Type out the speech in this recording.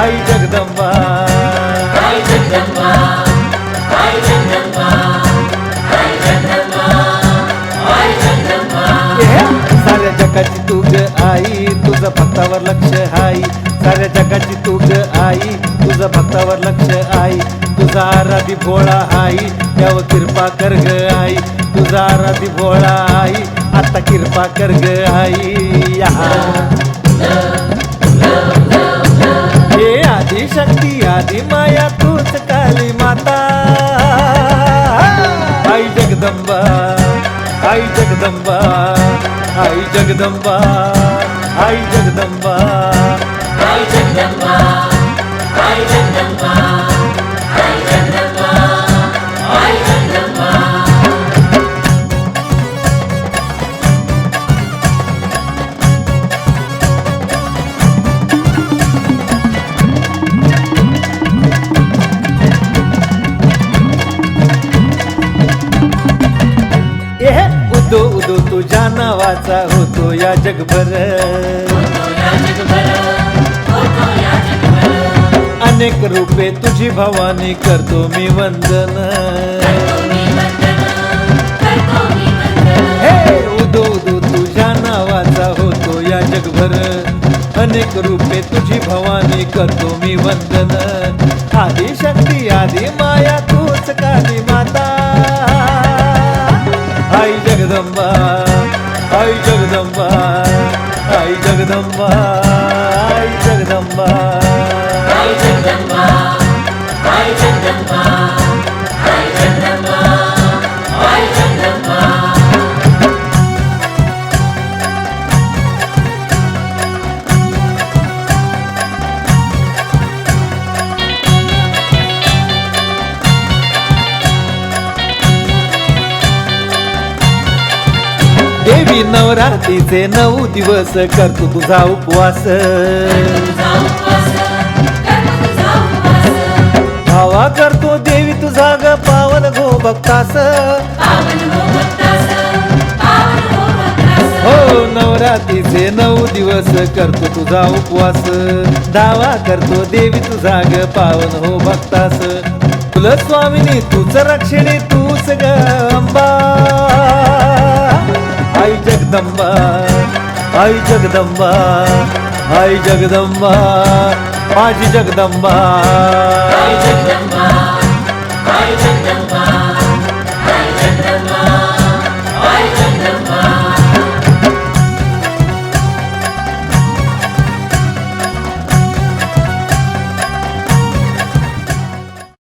आई जगदंबा साऱ्या जगाची तू ग आई तुझं भक्तावर लक्ष हाई. साऱ्या जगाची तू ग आई तुझं भक्तावर लक्ष आई तुझा आराधी भोळा आई त्यावर कृपा कर ग आई. तुझा आराधी भोळा आई आता कृपा कर ग आई. या. आधी शक्ती आधी माया तूच काली माता. आई जगदंबा आई जगदंबा आई जगदंबा आई जगदंबा. एह नावाचा होतो या जगभर. अनेक रूपे तुझी भवानी करतो मी वंदन. हे उदो उदो तुझ्या नावाचा होतो या जगभर. अनेक रूपे तुझी भवानी करतो मी वंदन. आदी शक्ती आदी माया तूच काली माता. आई जगदंबा. आई जगदंबा आई जगदंबा आई जगदंबा देवी नवरात्रीचे नऊ दिवस करतो तुझा उपवास. भावा करतो देवी तुझा ग पावन गो भक्तास हो नवरात्रीचे नऊ दिवस करतो तुझा उपवास. दावा करतो देवी तुझा ग पावन हो भक्तास कुलस्वामिनी तुझं रक्षणी तूच ग. अंबा आई जगदंबा आई जगदंबा आई जगदंबा. माझी जगदंबा जगदंबा.